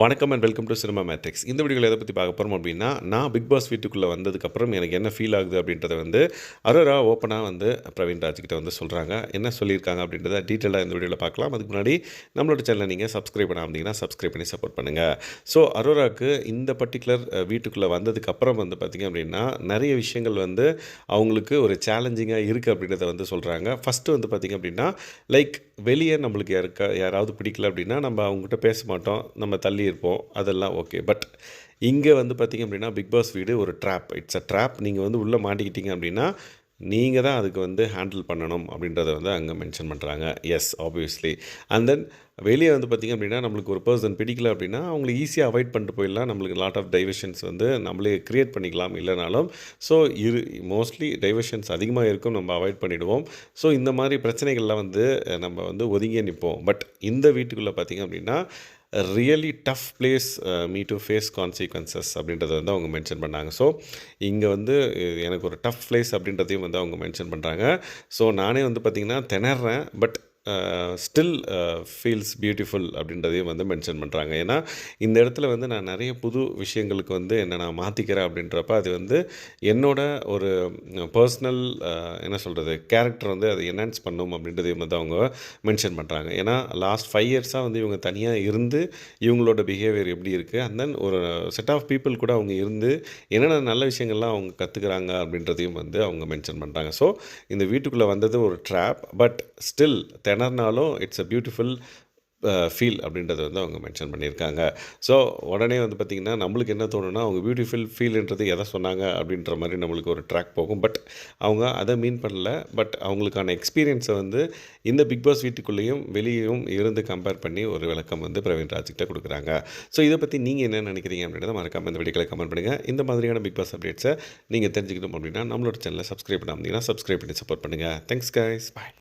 வணக்கம் and welcome to Cinema Matrix இந்த வீடியோவில் எதை பற்றி பார்க்க போகிறோம் அப்படின்னா நான் பிக் பாஸ் வீட்டுக்குள்ளே வந்ததுக்கப்புறம் எனக்கு என்ன ஃபீல் ஆகுது அப்படின்றத வந்து அரோரா ஓப்பனாக வந்து பிரவீன் ராஜ்கிட்ட வந்து சொல்கிறாங்க என்ன சொல்லியிருக்காங்க அப்படின்றத டீட்டெயிலாக இந்த வீடியோவில் பார்க்கலாம். அதுக்கு முன்னாடி நம்மளோட சேனலை நீங்கள் சப்ஸ்கிரைப் பண்ண சப்ஸ்கிரைப் பண்ணி சப்போர்ட் பண்ணுங்கள் ஸோ அரோராவுக்கு இந்த பர்டிகுலர் வீட்டுக்குள்ளே வந்ததுக்கப்புறம் வந்து பார்த்திங்க அப்படின்னா நிறைய விஷயங்கள் வந்து அவங்களுக்கு ஒரு சேலஞ்சிங்காக இருக்குது அப்படின்றத வந்து சொல்கிறாங்க ஃபஸ்ட்டு வந்து பார்த்திங்க அப்படின்னா லைக் வெளியே நம்மளுக்கு யாருக்கா யாராவது பிடிக்கல அப்படின்னா நம்ம அவங்ககிட்ட பேச மாட்டோம். நம்ம தள்ளி இருப்போம். அதெல்லாம் ஓகே பட் இங்கே வந்து பார்த்திங்க அப்படின்னா பிக் பாஸ் வீடு ஒரு ட்ராப் இட்ஸ் அ ட்ராப் நீங்கள் வந்து உள்ளே மாட்டிக்கிட்டீங்க அப்படின்னா நீங்கள் தான் அதுக்கு வந்து ஹேண்டில் பண்ணணும் அப்படின்றத வந்து அங்கே மென்ஷன் பண்ணுறாங்க எஸ் ஆப்வியஸ்லி அண்ட் தென் வெளியே வந்து பார்த்திங்க அப்படின்னா நம்மளுக்கு ஒரு பர்சன் பிடிக்கல அப்படின்னா அவங்களை ஈஸியாக அவாய்ட் பண்ணிட்டு போயிடலாம். நம்மளுக்கு லாட் ஆஃப் டைவர்ஷன்ஸ் வந்து நம்மளே க்ரியேட் பண்ணிக்கலாம் இல்லைனாலும். ஸோ இரு மோஸ்ட்லி டைவர்ஷன்ஸ் அதிகமாக இருக்கும் நம்ம அவாய்ட் பண்ணிவிடுவோம் ஸோ இந்த மாதிரி பிரச்சனைகள்லாம் வந்து நம்ம வந்து ஒதுங்கியே நிற்போம் பட் இந்த வீட்டுக்குள்ளே பார்த்திங்க அப்படின்னா really tough place me to face consequences அப்படின்றத வந்து அவங்க மென்ஷன் பண்ணாங்க. ஸோ இங்கே வந்து எனக்கு ஒரு டஃப் பிளேஸ் அப்படின்றதையும் வந்து அவங்க மென்ஷன் பண்ணுறாங்க ஸோ நானே வந்து பார்த்திங்கன்னா திணறேன் பட் ஸ்டில் ஃபீல்ஸ் பியூட்டிஃபுல் அப்படின்றதையும் வந்து மென்ஷன் பண்ணுறாங்க ஏன்னா இந்த இடத்துல வந்து நான் நிறைய புது விஷயங்களுக்கு வந்து என்ன நான் மாற்றிக்கிறேன் அப்படின்றப்ப அது வந்து என்னோட ஒரு பர்சனல் என்ன சொல்கிறது கேரக்டர் வந்து அதை என்ஹான்ஸ் பண்ணும் அப்படின்றதையும் வந்து அவங்க மென்ஷன் பண்ணுறாங்க ஏன்னா லாஸ்ட் ஃபைவ் இயர்ஸாக வந்து இவங்க தனியாக இருந்து இவங்களோட பிஹேவியர் எப்படி இருக்குது அண்ட் தென் ஒரு செட் ஆஃப் பீப்புள் கூட அவங்க இருந்து என்னென்ன நல்ல விஷயங்கள்லாம் அவங்க கற்றுக்குறாங்க அப்படின்றதையும் வந்து அவங்க மென்ஷன் பண்ணுறாங்க ஸோ இந்த வீட்டுக்குள்ளே வந்தது ஒரு ட்ராப் பட் ஸ்டில் திணறினாலும் இட்ஸ் அ பியூட்டிஃபுல் ஃபீல் அப்படின்றத வந்து அவங்க மென்ஷன் பண்ணியிருக்காங்க. ஸோ உடனே வந்து பார்த்திங்கன்னா நம்மளுக்கு என்ன தோணுன்னா அவங்க பியூட்டிஃபுல் ஃபீல்ன்றது எதை சொன்னாங்க அப்படின்ற மாதிரி நம்மளுக்கு ஒரு ட்ராக் போகும். பட் அவங்க அதை மீன் பண்ணல. பட் அவங்களுக்கான எக்ஸ்பீரியன்ஸை வந்து இந்த பிக் பாஸ் வீட்டுக்குள்ளேயும் வெளியேயும் இருந்து கம்பேர் பண்ணி ஒரு விளக்கம் வந்து பிரவீன் ராஜ்கிட்ட கொடுக்குறாங்க. ஸோ இதை பற்றி நீங்கள் என்ன நினைக்கிறீங்க அப்படின்றத மறக்காமல் இந்த வீடியோவில் கமெண்ட் பண்ணுங்கள் இந்த மாதிரியான பிக் பாஸ் அப்டேட்ஸை நீங்கள் தெரிஞ்சுக்கணும் அப்படின்னா நம்மளோட சேனலை சப்ஸ்கிரைப் பண்ணாமல் சப்ஸ்கிரைப் பண்ணி சப்போர்ட் பண்ணுங்கள் தேங்க்ஸ் கைஸ் பாய்